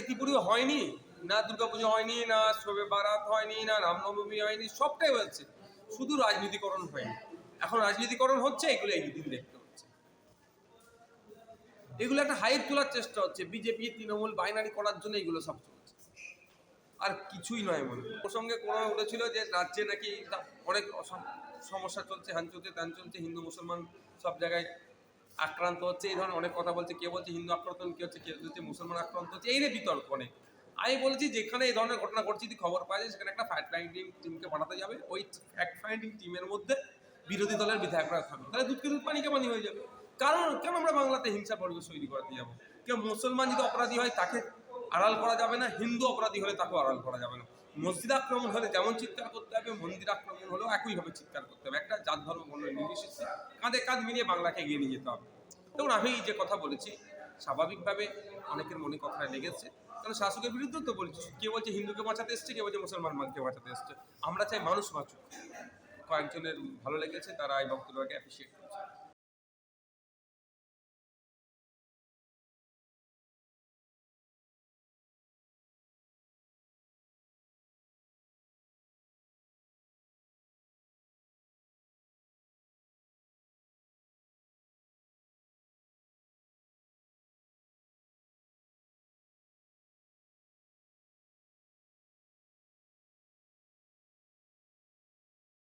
এতিপুরি হয়নি, না দুর্গাপুজো হয়নি, না শোবে বারাত হয়নি, না রামনবমী হয়নি, সবটাই হয়েছে। শুধু রাজনীতিকরণ হয়নি। এখন রাজনীতিকরণ হচ্ছে, এগুলো এই দিন দেখতে হচ্ছে। এগুলো একটা হাইপ তোলার চেষ্টা হচ্ছে, বিজেপি, তৃণমূল বাইনারি করার জন্য এগুলো সব চলছে। আর কিছুই নয় মনে। প্রসঙ্গে কোনো উঠেছিল যে রাজ্যে নাকি অনেক সমস্যা চলছে হ্যান চলছে ত্যান চলছে হিন্দু, মুসলমান সব জায়গায় আক্রান্ত হচ্ছে, এই ধরনের অনেক কথা বলছে কে বলছে হিন্দু আক্রান্ত কে হচ্ছে কে হচ্ছে মুসলমান আক্রান্ত হচ্ছে, এই নিয়ে বিতর্ক অনেক। আমি বলছি যেখানে এই ধরনের ঘটনা ঘটছে, যদি খবর পাওয়া যায়, সেখানে একটা ফ্যাক্ট ফাইন্ডিং টিমকে পাঠাতে যাবে। ওই ফ্যাক্ট ফাইন্ডিং টিমের মধ্যে বিরোধী দলের বিধায়করা থাকবে। তাহলে দুধকে দুধ পানি হয়ে যাবে? কারণ কেন আমরা বাংলাতে হিংসা পরিবেশ তৈরি করাতে যাব? কেউ মুসলমান যদি অপরাধী হয়, তাকে আড়াল করা যাবে না, হিন্দু অপরাধী হলে তাকেও আড়াল করা যাবে না। মসজিদ আক্রমণ হলে যেমন চিৎকার করতে হবে, মন্দির আক্রমণ হলেও একইভাবে চিৎকার করতে হবে। একটা জাত ধর্ম নির্বিশেষে কাঁধে কাঁধ মিলিয়ে বাংলাকে এগিয়ে নিয়ে যেতে হবে। এবং আমি যে কথা বলেছি, স্বাভাবিকভাবে অনেকের মনে কথায় লেগেছে। কারণ শাসকের বিরুদ্ধে তো বলছি, কেউ বলছে হিন্দুকে বাঁচাতে এসছে, কেউ বলছে মুসলমান মানুষকে বাঁচাতে এসছে। আমরা চাই মানুষ বাঁচুক। কয়েকজনের ভালো লেগেছে, তারা এই বক্তব্যকে অ্যাপ্রিসিয়েট করছে।